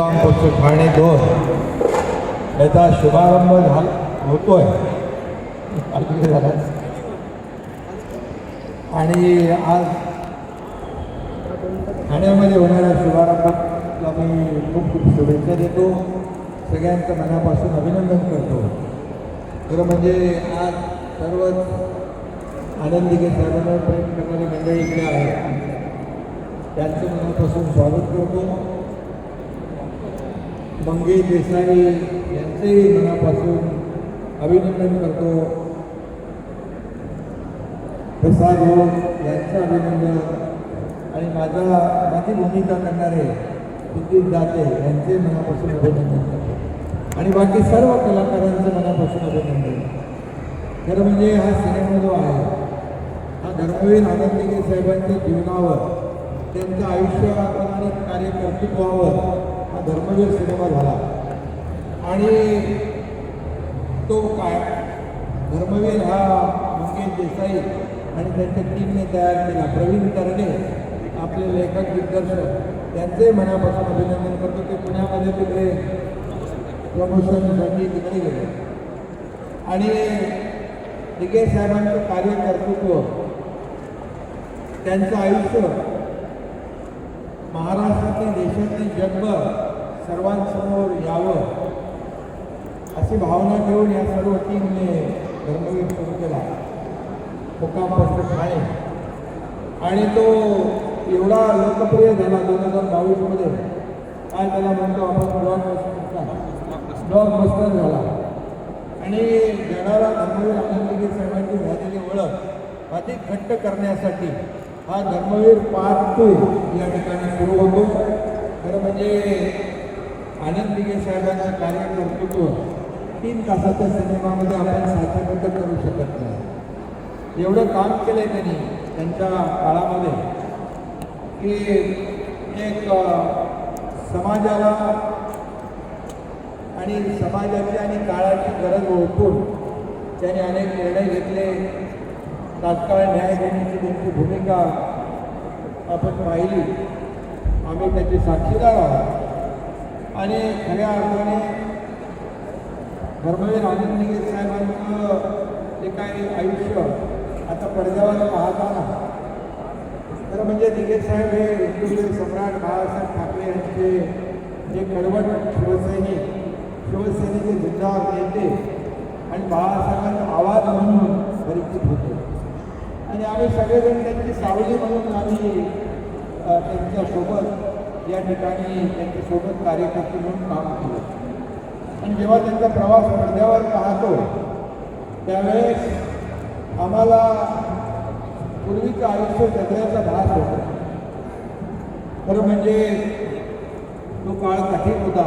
मुक्काम पोस्ट ठाणे दोन. याचा शुभारंभ झाला. होतोय. झाला. आणि आज ठाण्यामध्ये होणाऱ्या शुभारंभाला मी खूप खूप शुभेच्छा देतो. सगळ्यांचं मनापासून अभिनंदन करतो. खरं म्हणजे आज सर्वच आनंदी घेत साहेबांना प्रेम करणारी मंडळी इकडे आहे त्यांचं मनापासून स्वागत करतो. मंगेश देसाई यांचेही मनापासून अभिनंदन करतो. प्रसाद हो यांचं अभिनंदन. आणि माझा माझी भूमिका करणारे सुधीर दाते यांचे मनापासून अभिनंदन करतो. आणि बाकी सर्व कलाकारांचं मनापासून अभिनंदन. खरं म्हणजे हा सिनेमा जो आहे हा धर्मवीर आनंदगिरी साहेबांच्या जीवनावर त्यांच्या आयुष्यावर आणि कार्यकर्तृत्वावर धर्मवीर सिनेमा झाला. आणि तो काय? धर्मवीर हा मुकेश देसाई आणि त्यांच्या टीमने तयार केला. प्रवीण तरणे आपले लेखक दिग्दर्शक त्यांचे मनापासून अभिनंदन करतो. ते पुण्यामध्ये तिकडे प्रमोशनसाठी तिकडे गेले. आणि डिके साहेबांचं कार्यकर्तृत्व त्यांचं आयुष्य महाराष्ट्रातील देशातील जगभर सर्वांसमोर यावं अशी भावना घेऊन या सर्व टीमने धर्मवीर सुरू केला. मुक्काम ठाणे. आणि तो एवढा लोकप्रिय झाला दोन हजार बावीसमध्ये. काय त्याला म्हणतो आपण ब्लॉक बस्टर झाला. आणि जगाला धर्मवीर आनंदगिरी साहेबांची झालेली ओळख अधिक घट्ट करण्यासाठी हा धर्मवीर पार्ट टू या ठिकाणी सुरू होतो. खरं म्हणजे आनंद आनंदगिरी साहेबांचं कार्यकर्तृत्व तीन तासाच्या सिनेमामध्ये आपण साचेबद्ध करू शकत नाही. एवढं काम केलं आहे त्यांनी त्यांच्या काळामध्ये की एक समाजाला आणि समाजाची आणि काळाची गरज ओळखून त्यांनी अनेक निर्णय घेतले. तात्काळ न्याय देण्याची त्यांची भूमिका आपण पाहिली. आम्ही त्याची साक्षीदार आहोत. आणि खऱ्या अर्थाने धर्मवीर आनंदगिरी साहेबांचं जे काही आयुष्य आता पडद्यावर पाहताना तर म्हणजे दिगे साहेब हे हिंदुस्थान सम्राट बाळासाहेब ठाकरे यांचे जे कडवट शिवसैनिक शिवसेनेचे जिल्हावर नेते आणि बाळासाहेबांचा आवाज म्हणून परिचित होते. आणि आम्ही सगळेजण त्यांची सावली म्हणून आम्ही त्यांच्यासोबत या ठिकाणी त्यांच्यासोबत कार्यकर्ते म्हणून काम केलं. आणि जेव्हा त्यांचा प्रवास पडद्यावर पाहतो त्यावेळेस आम्हाला पूर्वीचं आयुष्य जगण्याचा भास होतो. खरं म्हणजे तो काळ कठीण होता.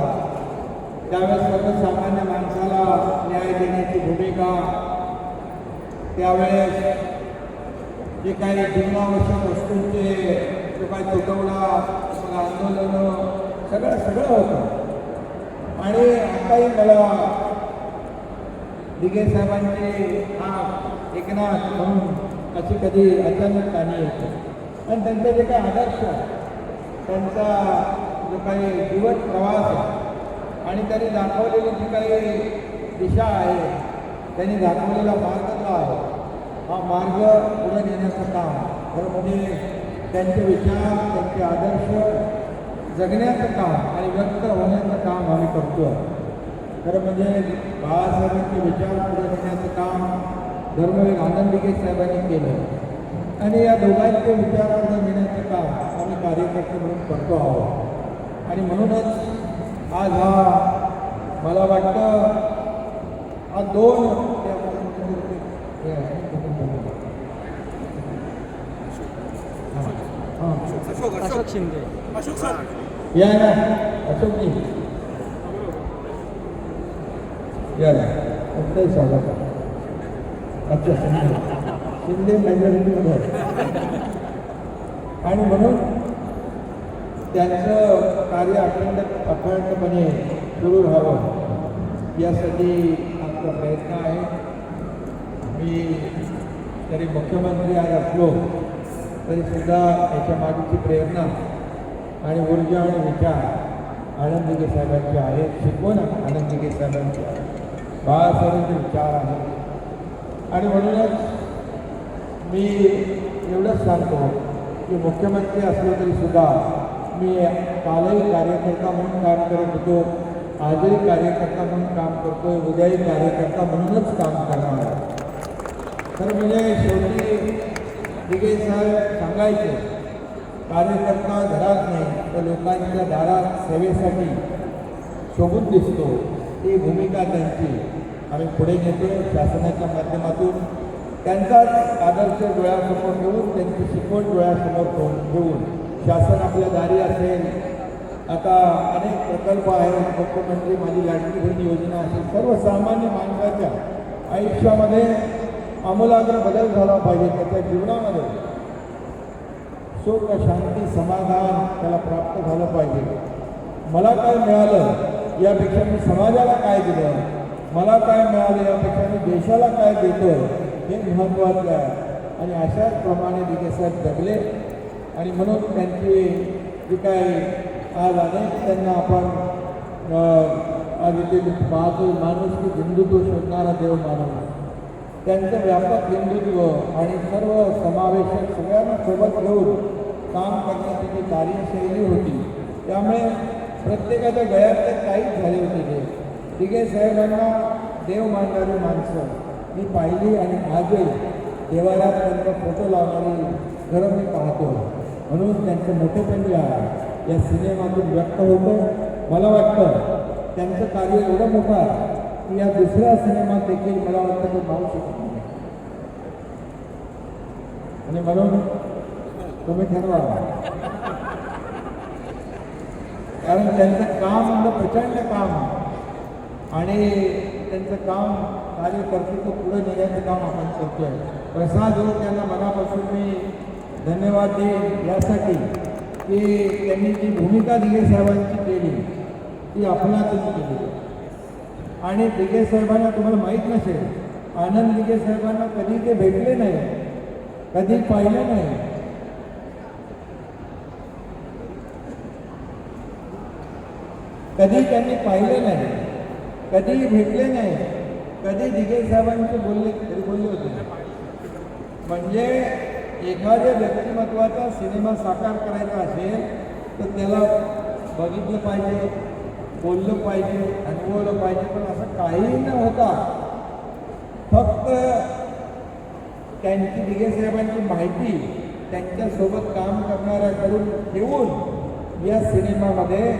त्यावेळेस सर्वसामान्य माणसाला न्याय देण्याची भूमिका त्यावेळेस जे काही जीवनावश्यक वस्तूंचे जो काही तुटवडा आंदोलनं सगळं सगळं होतं. आणि आताही मला दिगे साहेबांचे हा एकनाथ म्हणून अशी कधी अचानक कानी येते. आणि त्यांचे जे काही आदर्श त्यांचा जो काही जीवन प्रवास आहे आणि त्यांनी दाखवलेली जी काही दिशा आहे त्यांनी दाखवलेला मार्ग जो आहे हा मार्ग पुढे नेण्याचं काम खरं म्हणजे त्यांचे विचार त्यांचे आदर्श जगण्याचं काम आणि व्यक्त होण्याचं काम आम्ही करतो खरं म्हणजे बाळासाहेबांचे विचार पुढे नेण्याचं काम धर्मवीर आनंदिके साहेबांनी केलं आणि या दोघांचे विचार पुढे नेण्याचं काम आम्ही कार्यकर्ते म्हणून करतो आहोत. आणि म्हणूनच आज हा मला वाटतं हा दोन हे आहे. हां अशोक शिंदे. या ना अशोकजी या ना आत्ताही स्वागत. अच्छा शिंदे. शिंदे मेजॉरिटीमध्ये आणि म्हणून त्यांचं कार्य अखंड अखंडपणे सुरू राहावं यासाठी आमचा प्रयत्न आहे. मी तरी मुख्यमंत्री आज असलो तरीसुद्धा याच्या मागची प्रेरणा आणि ऊर्जा आणि विचार आनंदीगे साहेबांचे आहेत शिकवण आनंदीगे साहेबांचे बाळासाहेबांचे विचार आहेत. आणि म्हणूनच मी एवढंच सांगतो की मुख्यमंत्री असलो तरीसुद्धा मी कालही कार्यकर्ता म्हणून काम करत होतो. आजही कार्यकर्ता म्हणून काम करतोय. उद्याही कार्यकर्ता म्हणूनच काम करणार आहे. तर म्हणजे शेवटी दिगे साहेब सांगायचे कार्यकर्ता घरात नाही तर लोकांच्या दारात सेवेसाठी शोभून दिसतो. ही भूमिका त्यांची. आम्ही पुढे नेतो शासनाच्या माध्यमातून त्यांचाच आदर्श डोळ्यासमोर घेऊन त्यांची शिकवण डोळ्यासमोर घेऊन शासन आपल्या दारी असेल. आता अनेक प्रकल्प आहेत. मुख्यमंत्री माझी लाडकी बहीण योजना असेल सर्वसामान्य माणसाच्या आयुष्यामध्ये आमूलाग्र बदल झाला पाहिजे त्याच्या जीवनामध्ये. सुख शांती समाधान त्याला प्राप्त झालं पाहिजे. मला काय मिळालं यापेक्षा मी समाजाला काय दिलं? मला काय मिळालं यापेक्षा मी देशाला काय देतोय हे महत्त्वाचं आहे. आणि अशाच प्रमाणे विकेसाहेब जगले. आणि म्हणून त्यांची जी काय आज अनेक त्यांना आपण आज इथे पाहतो माणूस की हिंदुत्व शोधणारा देव माणूस त्यांचं व्यापक हिंदुत्व आणि सर्व समावेशक सगळ्यांना सोबत घेऊन काम करण्याची जी कार्यशैली होती त्यामुळे प्रत्येकाच्या गळ्यात ते काहीच झाले होते ते. दिगे साहेबांना देव मानणारी माणसं. मी पाहिली आणि आजही देवालयात त्यांचा फोटो लावणारी घरं मी पाहतो. म्हणून त्यांचं मोठेपण जे आहे या सिनेमातून व्यक्त होतं. मला वाटतं त्यांचं कार्य एवढं मोठं आहे की या दुसऱ्या सिनेमात देखील मला वाटतं ते भाऊ शकत नाही आणि म्हणून तुम्ही ठरवा कारण त्यांचं काम म्हणजे प्रचंड काम आणि त्यांचं काम कार्यकर्तृत्व पुढे नेण्याचं काम आपण करतोय प्रसाद हो त्यांना मनापासून मी धन्यवाद देईन यासाठी की त्यांनी जी भूमिका दिली साहेबांची केली ती आपणातून केली आणि दिगे साहेबांना तुम्हाला माहीत नसेल आनंद दिगे साहेबांना कधी ते भेटले नाही कधी पाहिलं नाही. कधी त्यांनी पाहिले नाही कधी भेटले नाही कधी दिगे साहेबांचे बोलले बोलले होते. म्हणजे एखाद्या व्यक्तिमत्वाचा सिनेमा साकार करायचा असेल तर त्याला बघितलं पाहिजे. बोललं पाहिजे अनुभवलं पाहिजे पण असं काही न होता फक्त त्यांची दिघे साहेबांची माहिती त्यांच्यासोबत काम करणाऱ्याकडून घेऊन या सिनेमामध्ये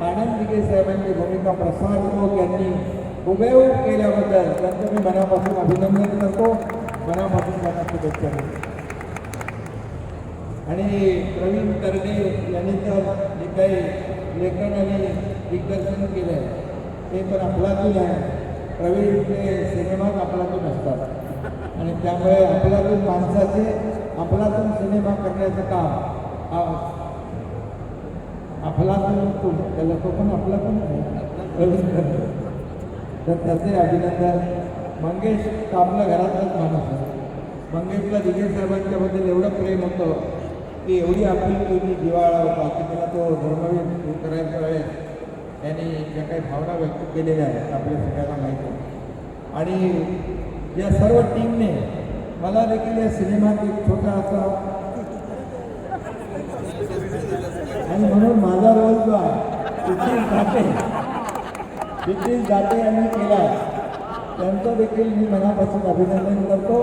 आनंद दिघे साहेबांची भूमिका प्रसाद लोक यांनी हुबेहूब केल्याबद्दल त्यांचं मी मनापासून अभिनंदन करतो. मनापासून त्यांना शुभेच्छा देतो. आणि प्रवीण तरडे यांनी तर जे काही लेखन आणि दिग्दर्शन केलं आहे ते पण आपलातून आहे. प्रवीणचे सिनेमाच आपलातून असतात. आणि त्यामुळे आपलातून माणसाचे आपलातून सिनेमा करण्याचं काम आ- आपलातून कोण त्याला तो पण आपलातून पण प्रवीण तर त्याचे अभिनंदन. मंगेश कामला घरातलाच माणूस आहे. मंगेशला दिगे साहेबांच्याबद्दल एवढं प्रेम होतं की एवढी आपली एवढी जिवाळा होता की त्याला तो धर्मवीर सुरू करायच्या वेळेस त्यांनी ज्या काही भावना व्यक्त केलेल्या आहेत आपल्या सगळ्यांना माहिती आहे. आणि या सर्व टीमने मला देखील या सिनेमात एक छोटा असा आणि म्हणून माझा रोल जो आहे तिथील जाते तिथील जाते यांनी केला त्यांचं देखील मी मनापासून अभिनंदन करतो.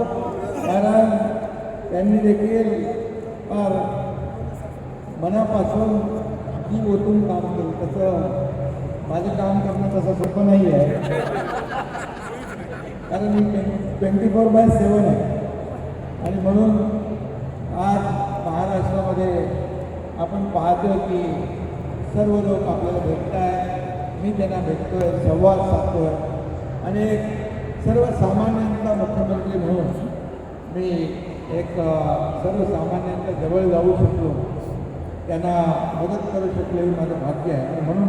कारण त्यांनी देखील फार मनापासून जी ओतून काम केलं. तसं माझं काम करणं तसं सोपं नाही आहे कारण मी ट्वेंटी फोर बाय सेवन आहे. आणि म्हणून आज महाराष्ट्रामध्ये आपण पाहतो की सर्व लोक आपल्याला भेटत आहे मी त्यांना भेटतोय संवाद साधतोय. आणि एक सर्वसामान्यांचा मुख्यमंत्री म्हणून मी एक सर्वसामान्यांच्या जवळ जाऊ शकलो त्यांना मदत करू शकले हे माझं भाग्य आहे. आणि म्हणून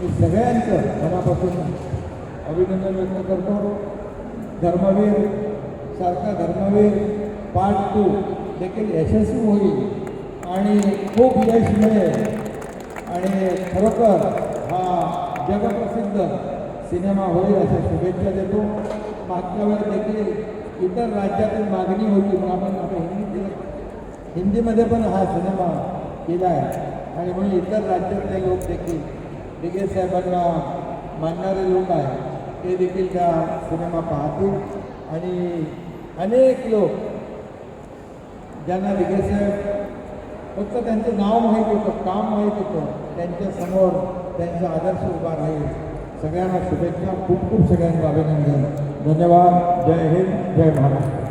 मी सगळ्यांचं मनापासून अभिनंदन व्यक्त करतो. धर्मवीर सारखा धर्मवीर पार्ट टू देखील यशस्वी होईल. आणि खूप यश मिळेल. आणि खरोखर हा जगप्रसिद्ध सिनेमा होईल अशा शुभेच्छा देतो. मागच्या वेळेस देखील इतर राज्यातील मागणी होती म्हणून आपण आता हिंदी हिंदीमध्ये पण हा सिनेमा केला आहे आणि म्हणून इतर राज्यातले लोक देखील दिगे साहेबांना मानणारे लोक आहेत ते देखील त्या सिनेमा पाहतील. आणि अनेक लोक ज्यांना दिगे साहेब फक्त त्यांचं नाव माहीत होतं काम माहीत होतं त्यांच्यासमोर त्यांचा आदर्श उभा राहील. सगळ्यांना शुभेच्छा खूप खूप सगळ्यांना अभिनंदन. धन्यवाद. जय हिंद जय महाराष्ट्र